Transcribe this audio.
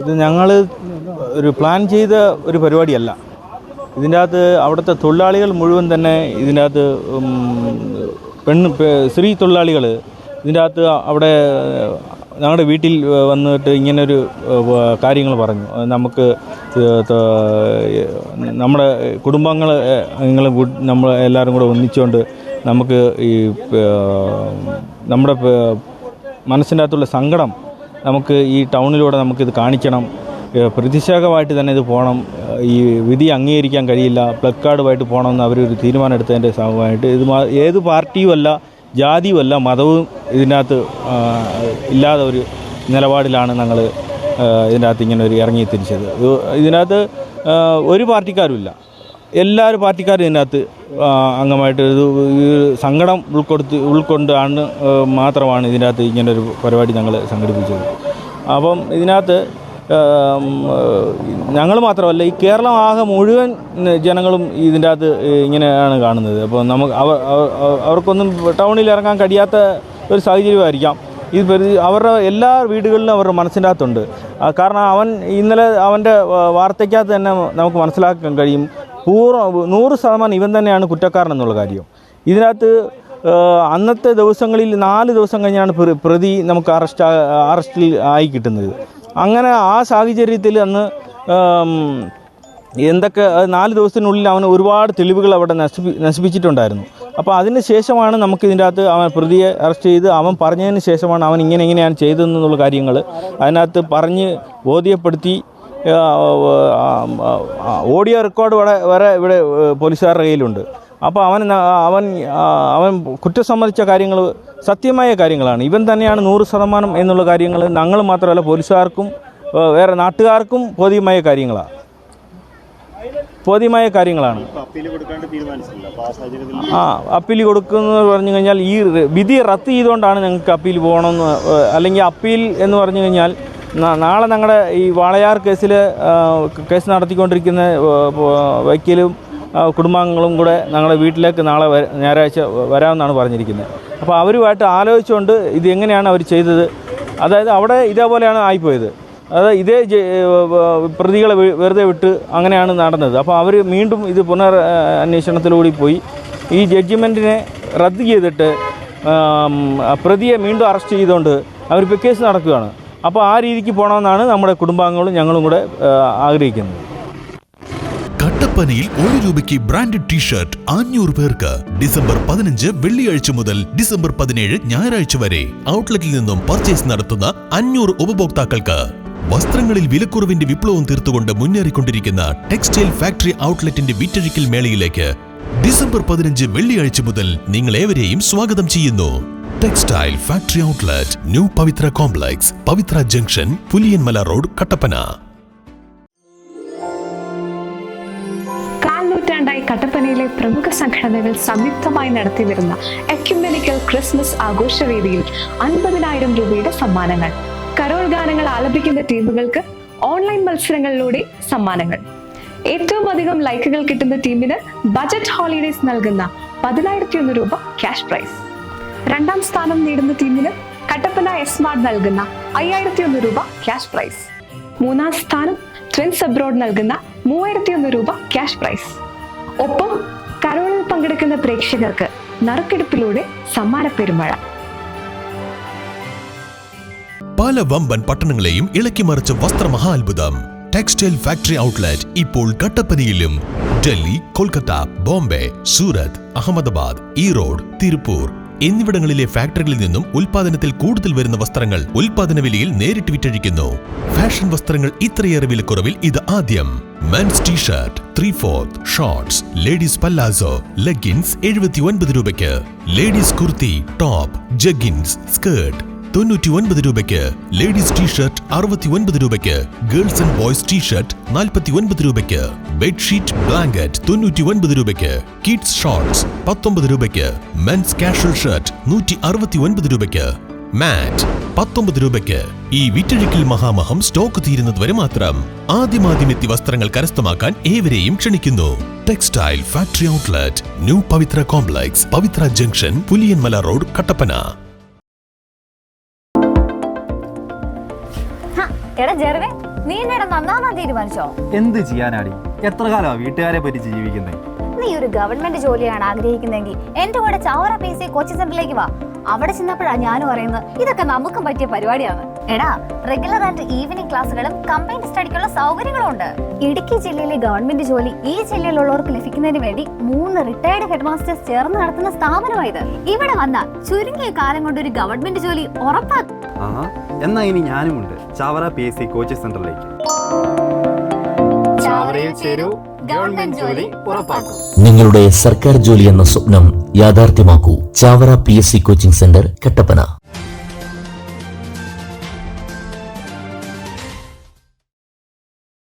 ഇത് ഞങ്ങൾ ഒരു പ്ലാൻ ചെയ്ത ഒരു പരിപാടിയല്ല. ഇതിന്റെ അകത്ത് അവിടുത്തെ തൊഴിലാളികൾ മുഴുവൻ തന്നെ ഇതിന്റെ അകത്ത് പെണ്ണ് സ്ത്രീ തൊഴിലാളികൾ ഇതിന്റെ അകത്ത് അവിടെ ഞങ്ങളുടെ വീട്ടിൽ വന്നിട്ട് ഇങ്ങനൊരു കാര്യങ്ങൾ പറഞ്ഞു. നമുക്ക് നമ്മുടെ കുടുംബങ്ങൾ നിങ്ങൾ നമ്മൾ എല്ലാവരും കൂടെ ഒന്നിച്ചുകൊണ്ട് നമുക്ക് ഈ നമ്മുടെ മനസ്സിന്റെ അകത്തുള്ള സങ്കടം നമുക്ക് ഈ ടൗണിലൂടെ നമുക്കിത് കാണിക്കണം. പ്രതിഷേധമായിട്ട് തന്നെ ഇത് പോകണം. ഈ വിധി അംഗീകരിക്കാൻ കഴിയില്ല. പ്ലക്കാർഡുമായിട്ട് പോകണം പോകണമെന്ന് അവരൊരു തീരുമാനം എടുത്തതിന്റെ ഭാഗമായിട്ട് ഇത് ഏത് പാർട്ടിയും അല്ല ജാതിയും അല്ല മതവും ഇതിനകത്ത് ഇല്ലാതെ ഒരു നിലപാടിലാണ് ഞങ്ങൾ ഇതിനകത്ത് ഇങ്ങനെ ഒരു ഇറങ്ങി തിരിച്ചത്. ഇത് ഇതിനകത്ത് ഒരു പാർട്ടിക്കാരും പാർട്ടിക്കാരുമില്ല. എല്ലാവരും പാർട്ടിക്കാരും ഇതിനകത്ത് അംഗമായിട്ട് ഈ സങ്കടം ഉൾക്കൊടുത്ത് ആണ് മാത്രമാണ് ഇതിനകത്ത് ഇങ്ങനൊരു പരിപാടി ഞങ്ങൾ സംഘടിപ്പിച്ചത്. അപ്പം ഇതിനകത്ത് ഞങ്ങൾ മാത്രമല്ല ഈ കേരളം ആകെ മുഴുവൻ ജനങ്ങളും ഇതിന്റെ അകത്ത് ഇങ്ങനെയാണ് കാണുന്നത്. അപ്പോൾ നമുക്ക് അവ- അവ- അവ- അവർക്കൊന്നും ടൗണിൽ ഇറങ്ങാൻ കഴിയാത്ത ഒരു സാഹചര്യമായിരിക്കാം. ഇത് അവരുടെ എല്ലാ വീടുകളിലും അവരുടെ മനസ്സിന്റെ അകത്തുണ്ട് കാരണം അവൻ ഇന്നലെ അവന്റെ വാർത്തയ്ക്കകത്ത് തന്നെ നമുക്ക് മനസ്സിലാക്കാൻ കഴിയും. പൂർണ നൂറ് ശതമാനം ഇവൻ തന്നെയാണ് കുറ്റക്കാരൻ എന്നുള്ള കാര്യം. ഇതിനകത്ത് അന്നത്തെ ദിവസങ്ങളിൽ നാല് ദിവസം കഴിഞ്ഞാണ് പ്രതി നമുക്ക് അറസ്റ്റ് അറസ്റ്റിൽ ആയി കിട്ടുന്നത്. അങ്ങനെ ആ സാഹചര്യത്തിൽ അന്ന് എന്തൊക്കെ നാല് ദിവസത്തിനുള്ളിൽ അവന് ഒരുപാട് തെളിവുകൾ അവിടെ നശിപ്പി നശിപ്പിച്ചിട്ടുണ്ടായിരുന്നു. അപ്പോൾ അതിന് ശേഷമാണ് നമുക്ക് ഇതിന്റെ അകത്ത് അവൻ പ്രതിയെ അറസ്റ്റ് ചെയ്ത് അവൻ പറഞ്ഞതിന് ശേഷമാണ് അവൻ ഇങ്ങനെ എങ്ങനെയാണ് ചെയ്തതെന്നുള്ള കാര്യങ്ങൾ അതിനകത്ത് പറഞ്ഞ് ബോധ്യപ്പെടുത്തി ഓഡിയോ റെക്കോർഡ് വരെ വരെ ഇവിടെ പോലീസുകാരുടെ കയ്യിലുണ്ട്. അപ്പോൾ അവൻ അവൻ അവൻ കുറ്റം സംബന്ധിച്ച കാര്യങ്ങൾ സത്യമായ കാര്യങ്ങളാണ്. ഇവൻ തന്നെയാണ് നൂറ് ശതമാനം എന്നുള്ള കാര്യങ്ങൾ ഞങ്ങൾ മാത്രമല്ല പോലീസുകാർക്കും വേറെ നാട്ടുകാർക്കും ബോധ്യമായ കാര്യങ്ങളാണ് ബോധ്യമായ കാര്യങ്ങളാണ്. ആ അപ്പീൽ കൊടുക്കുന്നു പറഞ്ഞു കഴിഞ്ഞാൽ ഈ വിധി റദ്ദ് ചെയ്തുകൊണ്ടാണ് ഞങ്ങൾക്ക് അപ്പീൽ പോകണമെന്ന് അല്ലെങ്കിൽ അപ്പീൽ എന്ന് പറഞ്ഞു കഴിഞ്ഞാൽ നാളെ ഞങ്ങളുടെ ഈ വാളയാർ കേസിൽ കേസ് നടത്തിക്കൊണ്ടിരിക്കുന്ന വക്കീലും കുടുംബാംഗങ്ങളും കൂടെ ഞങ്ങളുടെ വീട്ടിലേക്ക് നാളെ ഞായറാഴ്ച വരാമെന്നാണ് പറഞ്ഞിരിക്കുന്നത് അപ്പോൾ അവരുമായിട്ട് ആലോചിച്ചുകൊണ്ട് ഇത് എങ്ങനെയാണ് അവർ ചെയ്തത്? അതായത് അവിടെ ഇതേപോലെയാണ് ആയിപ്പോയത്. അതായത് ഇതേ പ്രതികളെ വെറുതെ വിട്ട് അങ്ങനെയാണ് നടന്നത്. അപ്പോൾ അവർ വീണ്ടും ഇത് പുനർ അന്വേഷണത്തിലൂടി പോയി. ഈ ജഡ്ജിമെന്റിനെ റദ്ദ് ചെയ്തിട്ട് പ്രതിയെ വീണ്ടും അറസ്റ്റ് ചെയ്തുകൊണ്ട് അവരിപ്പോൾ കേസ് നടക്കുകയാണ്. അപ്പോൾ ആ രീതിക്ക് പോകണമെന്നാണ് നമ്മുടെ കുടുംബാംഗങ്ങളും ഞങ്ങളും കൂടെ ആഗ്രഹിക്കുന്നത്. കട്ടപ്പനയിൽ ഒരു രൂപയ്ക്ക് ബ്രാൻഡഡ് ടീഷർട്ട് അഞ്ഞൂറ് പേർക്ക് ഡിസംബർ പതിനഞ്ച് വെള്ളിയാഴ്ച മുതൽ ഡിസംബർ പതിനേഴ് ഞായറാഴ്ച വരെ ഔട്ട്ലെറ്റിൽ നിന്നും പർച്ചേസ് നടത്തുന്ന അഞ്ഞൂറ് ഉപഭോക്താക്കൾക്ക് വസ്ത്രങ്ങളിൽ വിലക്കുറവിന്റെ വിപ്ലവം തീർത്തുകൊണ്ട് മുന്നേറിക്കൊണ്ടിരിക്കുന്ന ടെക്സ്റ്റൈൽ ഫാക്ടറി ഔട്ട്ലെറ്റിന്റെ വിറ്റഴിക്കൽ മേളയിലേക്ക് ഡിസംബർ പതിനഞ്ച് വെള്ളിയാഴ്ച മുതൽ നിങ്ങൾ ഏവരെയും സ്വാഗതം ചെയ്യുന്നു. Textile factory outlet new Pavithra complex Pavithra junction Puliyanmala road Kattappana കാൽ നൂറ്റാണ്ടായി കട്ടപ്പനയിലെ പ്രമുഖ സംഘടനകൾ സംയുക്തമായി നടത്തിവരുന്ന എക്യുമെനിക്കൽ ക്രിസ്മസ് ആഘോഷവേദിയിൽ അൻപതിനായിരം രൂപയുടെ സമ്മാനങ്ങൾ. കരോൾ ഗാനങ്ങൾ ആലപിക്കുന്ന ടീമുകൾക്ക് ഓൺലൈൻ മത്സരങ്ങളിലൂടെ സമ്മാനങ്ങൾ. ഏറ്റവും അധികം ലൈക്കുകൾ കിട്ടുന്ന ടീമിന് ബജറ്റ് ഹോളിഡേസ് നൽകുന്ന പതിനായിരത്തി ഒന്ന് രൂപ ക്യാഷ് പ്രൈസ്. രണ്ടാം സ്ഥാനം നേടുന്ന ടീമിന് കട്ടപ്പന എസ് എസ്മാർട്ട് നൽകുന്ന അയ്യായിരത്തി ഒന്ന് രൂപ ക്യാഷ് പ്രൈസ്. മൂന്നാം സ്ഥാനം ട്വിൻസ് അബ്രോഡ് നൽകുന്ന മൂവായിരത്തി ഒന്ന് രൂപ ക്യാഷ് പ്രൈസ്. ഒപ്പം കരോളിൽ പങ്കെടുക്കുന്ന പ്രേക്ഷകർക്ക് നറുക്കെടുപ്പിലൂടെ സമ്മാന പെരുമഴ. പല വമ്പൻ പട്ടണങ്ങളെയും ഇളക്കി മറിച്ച വസ്ത്രമഹാത്ഭുതം. ടെക്സ്റ്റൈൽ ഫാക്ടറി ഔട്ട്ലെറ്റ് ഇപ്പോൾ കട്ടപ്പനയിലും. ഡൽഹി കൊൽക്കത്ത ബോംബെ സൂറത്ത് അഹമ്മദാബാദ് ഈറോഡ് തിരുപ്പൂർ. എന്നിവിടങ്ങളിലെ ഫാക്ടറികളിൽ നിന്നും ഉൽപാദനത്തിൽ കൂടുതൽ വരുന്ന വസ്ത്രങ്ങൾ ഉൽപാദന വിലയിൽ നേരിട്ട് വിറ്റഴിക്കുന്നു. ഫാഷൻ വസ്ത്രങ്ങൾ ഇത്രയേറെ വിലക്കുറവിൽ ഇത് ആദ്യം. Men's T shirt three fourth shorts ladies palazzo leggings എഴുപത്തി ഒൻപത് രൂപയ്ക്ക്. Ladies kurti top jeggings skirt തൊണ്ണൂറ്റി ഒൻപത് രൂപയ്ക്ക് ലേഡീസ് ടീഷർട്ട് അറുപത്തി ഒൻപത് രൂപയ്ക്ക് ഗേൾസ് ആൻഡ് ബോയ്സ് ടീഷർട്ട് നാൽപ്പത്തി ഒൻപത് രൂപയ്ക്ക് ബെഡ്ഷീറ്റ് ബ്ലാങ്കറ്റ് തൊണ്ണൂറ്റി ഒൻപത് രൂപയ്ക്ക് കിഡ്സ് ഷോർട്ട്സ് പത്തൊമ്പത് രൂപയ്ക്ക് മെൻസ് കാഷ്വൽ ഷർട്ട് നൂറ്റി അറുപത്തി ഒൻപത് രൂപയ്ക്ക് മാറ്റ് പത്തൊമ്പത് രൂപയ്ക്ക് ഈ വിറ്റഴിക്കൽ മഹാമഹം സ്റ്റോക്ക് തീരുന്നത് വരെ മാത്രം ആദ്യമാദ്യമെത്തി വസ്ത്രങ്ങൾ കരസ്ഥമാക്കാൻ ഏവരെയും ക്ഷണിക്കുന്നു. Textile factory outlet new Pavithra complex Pavithra junction Puliyanmala road Kattappana. എടാ ജെർവേ നീ എന്നെ നന്നാവാൻ തീരുമാനിച്ചോ? എന്ത് ചെയ്യാനാടി? എത്ര കാലമാ വീട്ടുകാരെ പറ്റിച്ച് ജീവിക്കുന്നത് നീ ഒരു ഗവൺമെന്റ് ജോലിയാണ് ആഗ്രഹിക്കുന്നതെങ്കിൽ എന്റെ കൂടെ ചാവറ പി സി കോച്ചിങ് സെന്ററിലേക്ക് വാ. അവിടെ ചെന്നപ്പോഴാ ഞാനും പറയുന്നത് ഇതൊക്കെ നമുക്കും പറ്റിയ പരിപാടിയാണ്. എടാ റെഗുലർ ആൻഡ് ക്ലാസ്സുകളും കമ്പൈൻഡ് സ്റ്റഡിക്കുള്ള സൗകര്യങ്ങളും ഉണ്ട്. ഇടുക്കി ജില്ലയിലെ ഗവൺമെന്റ് ജോലി ഈ ജില്ലയിലുള്ളവർക്ക് ലഭിക്കുന്നതിന് വേണ്ടി മൂന്ന് റിട്ടയർഡ് ഹെഡ് മാസ്റ്റേഴ്സ് ചേർന്ന് നടത്തുന്ന സ്ഥാപനമായത് ഇവിടെ വന്ന ചുരുങ്ങിയ കാലം കൊണ്ട് ഒരു ഗവൺമെന്റ് ജോലി ഉറപ്പാക്കും എന്നാ ഇനി ഞാനുമുണ്ട്. Chavara P S C coaching സെന്ററിലേക്ക്. ചാവറയിൽ ചേരൂ. ഗവൺമെന്റ് ജോലി ഉറപ്പാക്കൂ. നിങ്ങളുടെ സർക്കാർ ജോലി എന്ന സ്വപ്നം യാഥാർത്ഥ്യമാക്കൂ. Chavara P S C coaching centre Kattappana.